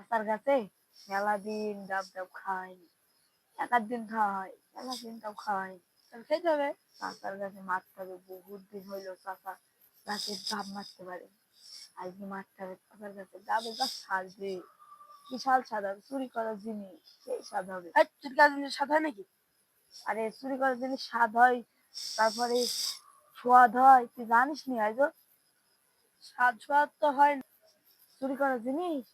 চাচার কাছে মেলা দিন ডাব ডাব খাই এক দিন খাওয়া হয় মেলা দিন ডাব তাহলে খেতে হবে চাচার কাছে মারতে হবে বহুত দিন হইল চাচা গাছের ডাব মারতে পারে আজকে মারতে হবে চাচার কাছে ডাবের গাছ সাজবে বিশাল হবে, চুরি করার জিনিস, সেই স্বাদ হবে। চুরি করার জিনিস স্বাদ হয় নাকি? আরে, চুরি করার জিনিস স্বাদ হয়, তারপরে স্বাদ হয়, তুই জানিস নি আজ স্বাদ স্বাদ তো হয় না। চুরি করার জিনিস?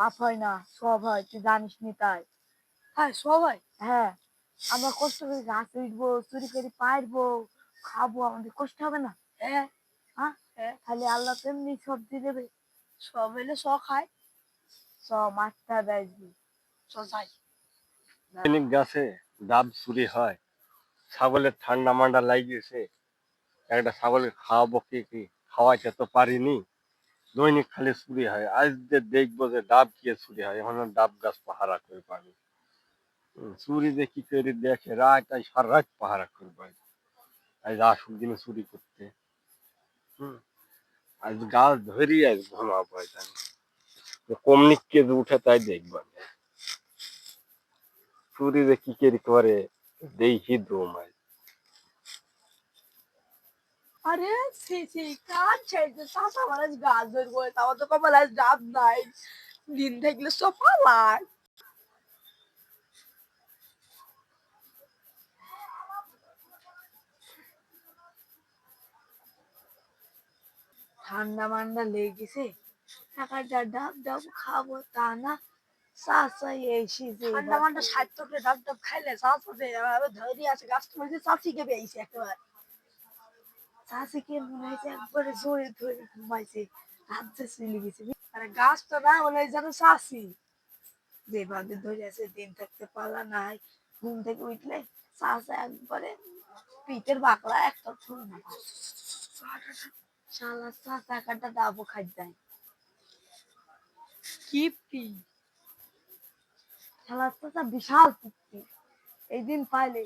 পাপ হয় না সব হয় তুই জানিস নি তাই। হ্যাঁ সব হয়? হ্যাঁ আমরা কষ্ট করে গাছ উঠবো চুরি করে পারব খাব আমাদের কষ্ট হবে না? হ্যাঁ। হ্যাঁ? হ্যাঁ। তাহলে আল্লাহ তেমনি সব দিয়ে দেবে। সব হইলে সব খায় সব মাছটা দেয় সব যাই। দৈনিক গাছে ডাব চুরি হয় ছাগলের ঠান্ডা মান্ডা লাগিয়েছে একটা ছাগলের খাওয়াবো কি কি? খাওয়াইতে তো পারিনি। দৈনিক খালি চুরি হয়। আজ যে দেখব যে ডাব কি চুরি হয় এখন আর ডাব গাছ পাহারা করে পারি হুম, চুরি যে কি করে দেখে রাত আজ সারা রাত পাহারা করে পারি আজ আসুক দিনে চুরি করতে। হুম আজ গাছ ধরি আজ ঘুমা পাই তাই কমনিক কে যে উঠে তাই দেখবা। চুরি যে কি করে করে দেখি দমাই আরে সে সে কাজ ছেড়ে চাষা গাছ ধরবো তাও তো কপাল আজ ডাব নাই। দিন থাকলে সব পালায় ঠান্ডা মান্ডা লেগেছে। টাকাটা ডাব ডাব খাব তা না। চাচা এসে ঠান্ডা মান্ডা ষাট করে ডাব ডাব খাইলে চাষাতে ধরে আছে গাছ তুলেছে চাষিকে পেয়েছে একেবারে। মনে হয়েছে একবারে জোরে ধরে ঘুমাইছে হাত যে গেছে। আরে গাছ তো না যেন চাষি যেভাবে ধরে আছে দিন থাকতে পারলা নাই ঘুম থেকে উঠলে চাষা একবারে পিঠের বাকলা একটা ছুঁড়ে না শালা চাষা একটা ডাবও খাই যায় কিপটি। শালা চাষা বিশাল এই দিন পাইলে